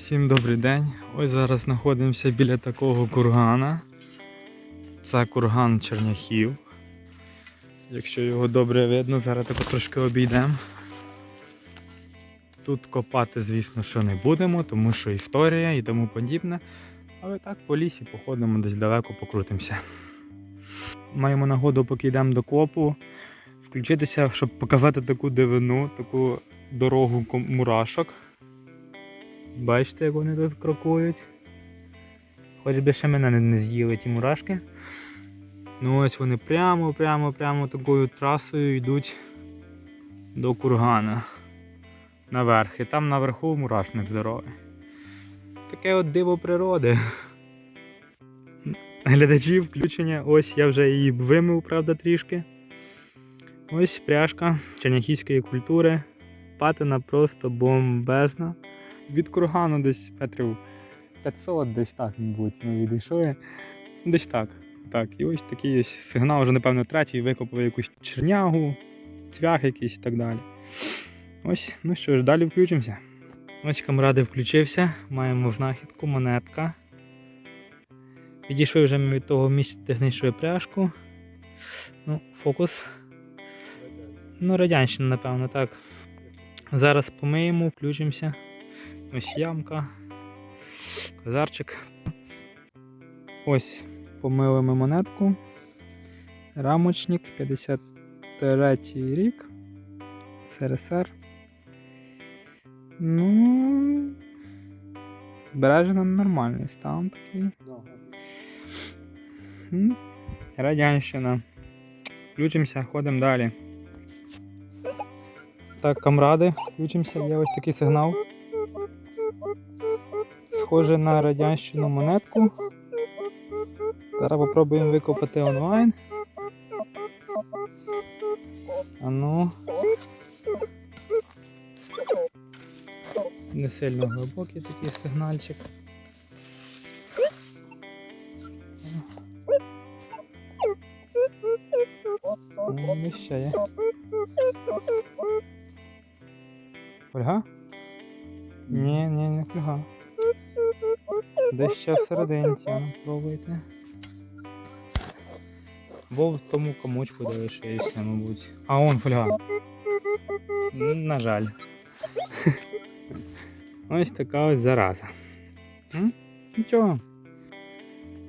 Усім добрий день. Ось зараз знаходимося біля такого кургана. Це курган Черняхів. Якщо його добре видно, зараз тако трошки обійдемо. Тут копати, звісно, що не будемо, тому що історія і тому подібне. Але так по лісі походимо десь далеко покрутимося. Маємо нагоду, поки йдемо до копу, включитися, щоб показати таку дивину, таку дорогу мурашок. Бачите, як вони тут крокують. Хоч би ще мене не- з'їли ті мурашки. Ну ось вони прямо, прямо, прямо такою трасою йдуть до кургана. Наверх. І там наверху мурашник здоровий. Таке от диво природи. Глядачі включення. Ось я вже її вимив, правда, трішки. Ось пряжка черняхівської культури. Патина просто бомбезна від кургану десь метрів 500, десь так, мабуть, ми відійшли. Десь так. Так, і ось такий ось сигнал, вже, напевно, третій викопав якусь чернягу, цвях якийсь і так далі. Ось, ну що ж, далі включимося. Ось камради включився, маємо знахідку, монетка. Відійшли вже ми від того місця, де знайшли пряжку. Ну, фокус. Ну, радянщина, напевно, так. Зараз помиємо, включимося. Ось ямка, козарчик. Ось помили ми монетку. Рамочник 53 рік. СРСР. Ну. Збережено нормальний стан такий. Радянщина. Включимося, ходимо далі. Так, камради, включимося, є ось такий сигнал. Схоже на радянщину монетку. Зараз попробуємо викопати онлайн. А ну. Не сильно глибокий такий сигнальчик. Ну, і ще? Ні, ні, не фольга. Десь ще всерединці, пробуйте. Бо в тому комочку де лишився, мабуть. А он фольга. На жаль. Ось така ось зараза. М? Нічого.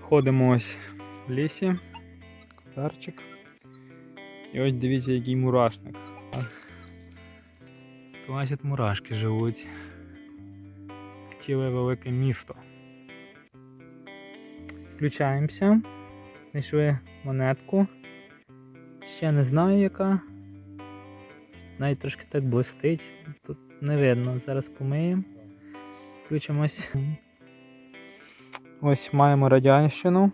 Ходимо ось в лісі. Козарчик. І ось дивіться, який мурашник. Бачить, мурашки живуть. Ціле велике місто. Включаємося. Знайшли монетку. Ще не знаю яка. Навіть трошки так блистить. Тут не видно. Зараз помиємо. Включимось. Ось маємо радянщину.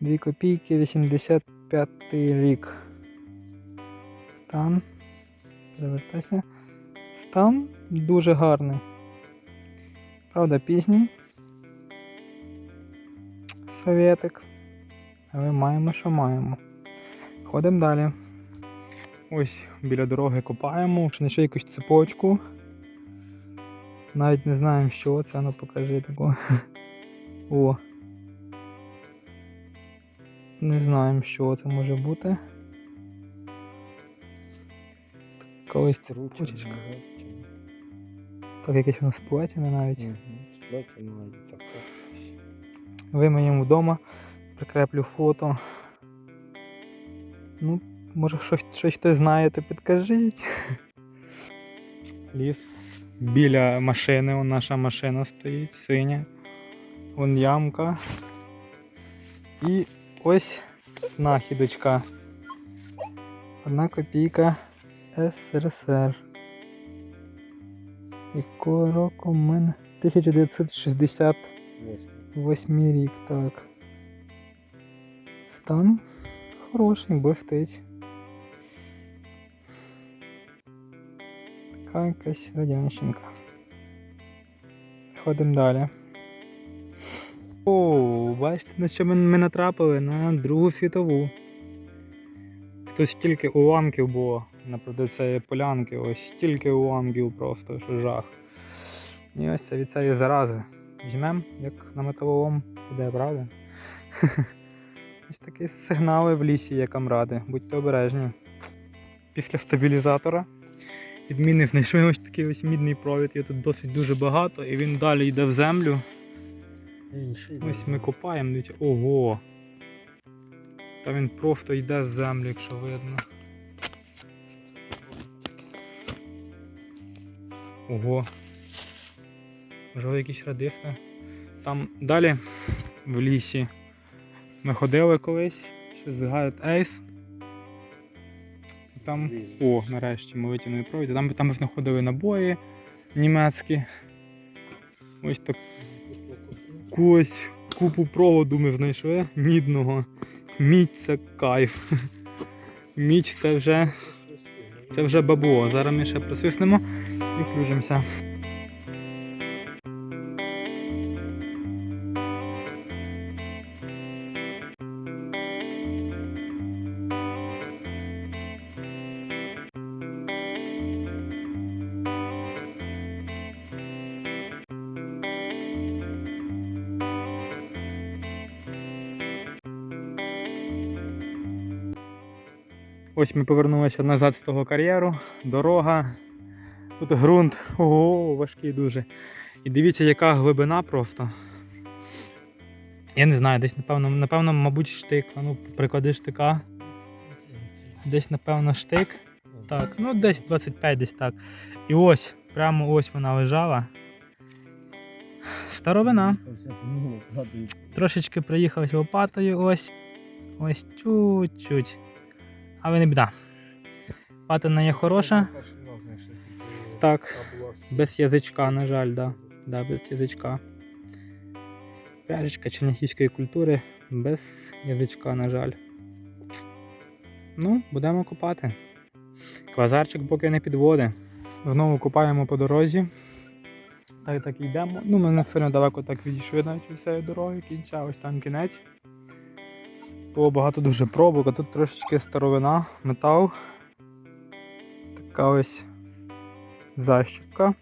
2 копійки, 85 рік. Стан. Завертайся. Стан дуже гарний. Правда, пізній. Советик. Але маємо, що маємо. Ходимо далі. Ось біля дороги копаємо, знайшли якусь цепочку. Навіть не знаємо, що це, ну покажи таку. О. Не знаємо, що це може бути. Колись цепочечка. Так, якесь воно сплетене навіть. Вимиємо вдома, прикреплю фото. Ну, може щось, щось хтось знаєте, підкажіть. Ліс біля машини, вон наша машина стоїть, синя. Вон ямка. І ось знахідочка. Одна копійка СРСР. Якого року в мене? 1960 Восьмий рік, так. Стан хороший, блистить. Така якась радянщинка. Ходимо далі. О, бачите, на що ми, ми натрапили? На Другу світову. Тут стільки уламків було напроти цієї полянки, ось стільки уламків просто, що жах. І ось це від цієї зарази. Візьмемо, як на металолом буде, правда? Ось такі сигнали в лісі є камради. Будьте обережні. Після стабілізатора відмінник знайшли ось такий ось мідний провід. Є тут досить дуже багато, і він далі йде в землю. Ось ми копаємо, ого. Та він просто йде в землю, якщо видно. Ого. Можливо, якісь радисти. Там далі в лісі ми ходили колись, ще з Ейс. Там, о, нарешті ми витягнули провід. Там, там ми знаходили набої німецькі. Ось так якусь купу проводу ми знайшли мідного. Мідь це кайф. Мідь це вже, це вже бабло. Зараз ми ще присвиснемо і включимося. Ось ми повернулися назад з того кар'єру, дорога, тут ґрунт, ого, важкий дуже. І дивіться, яка глибина просто. Я не знаю, десь напевно, напевно, мабуть, штик. Ну, приклади штика. Десь, напевно, штик. Так, ну десь 25, десь так. І ось, прямо ось вона лежала. Старовина. Трошечки приїхав лопатою ось. Ось чуть-чуть. Але не біда. Патина є хороша. Так, без язичка, на жаль, да. Да, без язичка. Пряжечка черняхівської культури без язичка, на жаль. Ну, будемо копати. Квазарчик поки не підводить. Знову копаємо по дорозі. Так так йдемо. Ну, ми не сильно далеко так відійшли навіть від цієї дороги кінця, ось там кінець. Було багато дуже пробок, а тут трошечки старовина, метал. Така ось защіпка.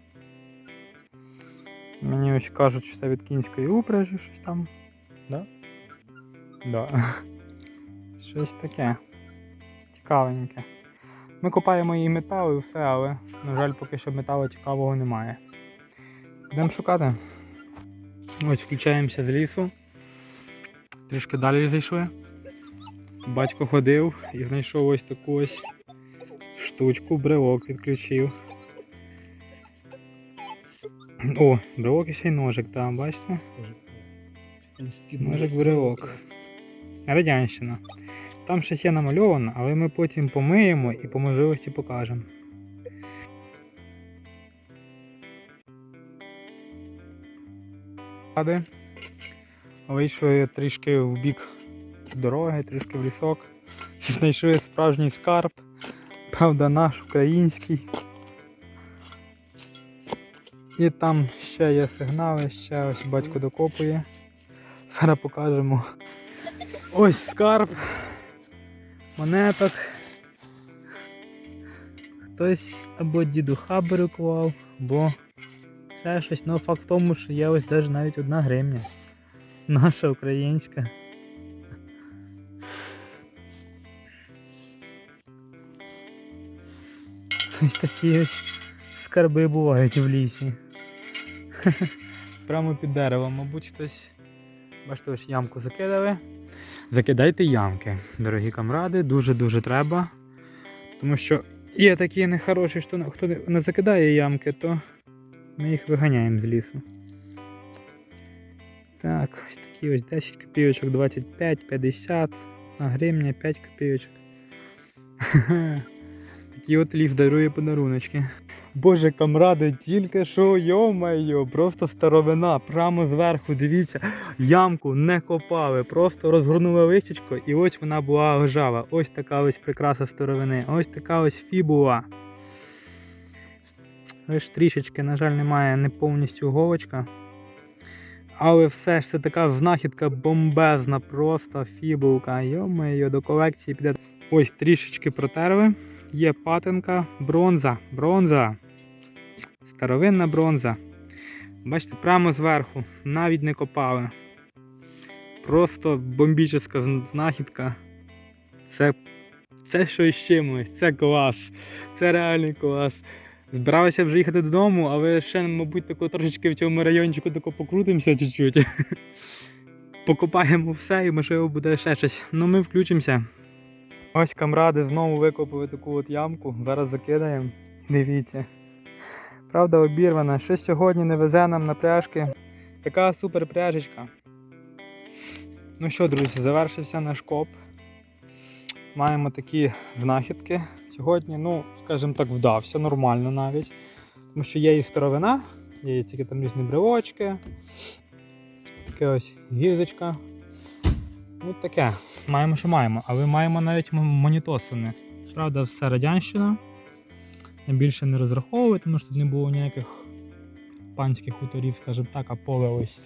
Мені ось кажуть, що це від кінської упряжі щось там. Да? Да. Щось таке. Цікавеньке. Ми копаємо її метал і все, але, на жаль, поки що металу цікавого немає. Йдемо шукати. Ось включаємося з лісу. Трішки далі зайшли. Батько ходив і знайшов ось таку ось штучку, брелок відключив. О, брелок і ще й ножик, там, бачите? Ножик брелок. Радянщина. Там щось є намальовано, але ми потім помиємо і по можливості покажемо. Вийшли трішки в бік дороги, трішки в лісок. Знайшли справжній скарб. Правда, наш український. І там ще є сигнали, ще ось батько докопує. Зараз покажемо. Ось скарб. Монеток. Хтось або дідуха берукував, або ще щось. Ну факт в тому, що є ось навіть одна гривня. Наша українська. Ось такі ось скарби бувають в лісі. Прямо під деревом, мабуть, хтось. Бачите, ось ямку закидали. Закидайте ямки, дорогі камради, дуже-дуже треба. Тому що є такі нехороші, що хто не закидає ямки, то ми їх виганяємо з лісу. Так, ось такі ось 10 копійочок, 25, 50, на гривня, 5 копійочок. Такий от ліс дарує подаруночки. Боже, камради, тільки що, йо-майо, просто старовина, прямо зверху, дивіться, ямку не копали, просто розгорнули листячко і ось вона була лежала. Ось така ось прикраса старовини, ось така ось фібула. Ось трішечки, на жаль, немає не повністю голочка. Але все ж це така знахідка бомбезна, просто фібулка. Йо-моє, до колекції піде. Ось трішечки протерли. Є патинка, бронза, бронза. Старовинна бронза. Бачите, прямо зверху, навіть не копали. Просто бомбічна знахідка. Це, це щось чимось, це клас. Це реальний клас. Збиралися вже їхати додому, але ще, мабуть, тако трошечки в цьому райончику тако покрутимося чуть-чуть. Покопаємо все і можливо буде ще щось. Ну ми включимося. Ось камради знову викопали таку от ямку. Зараз закидаємо. Дивіться. Правда, обірвана. Щось сьогодні не везе нам на пряжки. Така супер пряжечка. Ну що, друзі, завершився наш коп. Маємо такі знахідки. Сьогодні, ну, скажімо так, вдався нормально навіть. Тому що є і старовина, є і тільки там різні брелочки. Таке ось гірзочка. Ну таке. Маємо, що маємо. Але маємо навіть монітосини. Правда, все радянщина. Більше не розраховую, тому що тут не було ніяких панських хуторів, скажімо так, а поле ось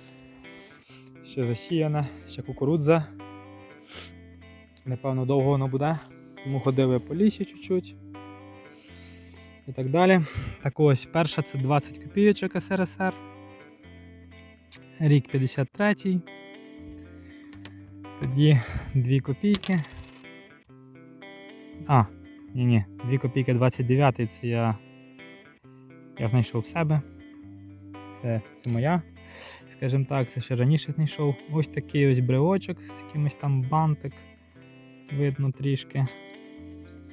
ще засіяне, ще кукурудза. Напевно, довго воно буде. Тому ходили по лісі чуть-чуть. І так далі. Так ось, перша це 20 копійочок СРСР. Рік 53. Тоді 2 копійки. А, ні, ні, 2 копійки 29 це я. Я знайшов себе. Це, це моя. Скажімо так, це ще раніше знайшов. Ось такий ось брелочок з якимось там бантик. Видно трішки.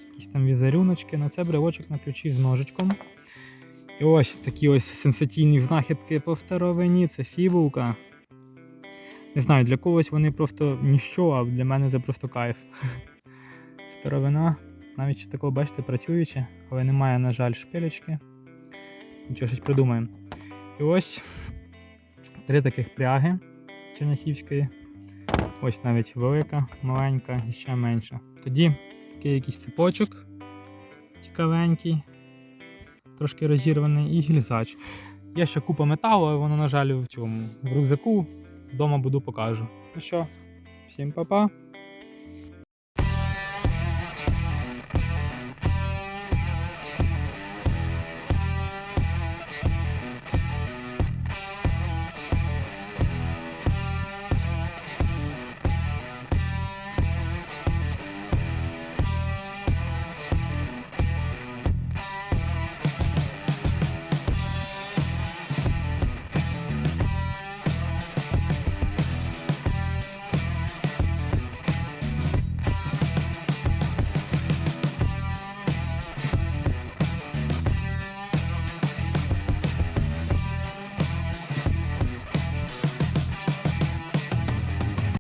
Якісь там візерюночки. На це брелочок на ключі з ножичком. І ось такі ось сенсаційні знахідки по старовині. Це фібулка. Не знаю, для когось вони просто ніщо, а для мене це просто кайф. Старовина. Навіть такого, бачите, працююче, але немає, на жаль, шпилечки. Нічого щось придумаємо. І ось три таких пряги черняхівської. Ось навіть велика, маленька і ще менша. Тоді такий якийсь цепочок цікавенький, трошки розірваний, і гільзач. Є ще купа металу, але воно, на жаль, в цьому в рюкзаку. Вдома буду покажу. Ну що, всім па-па.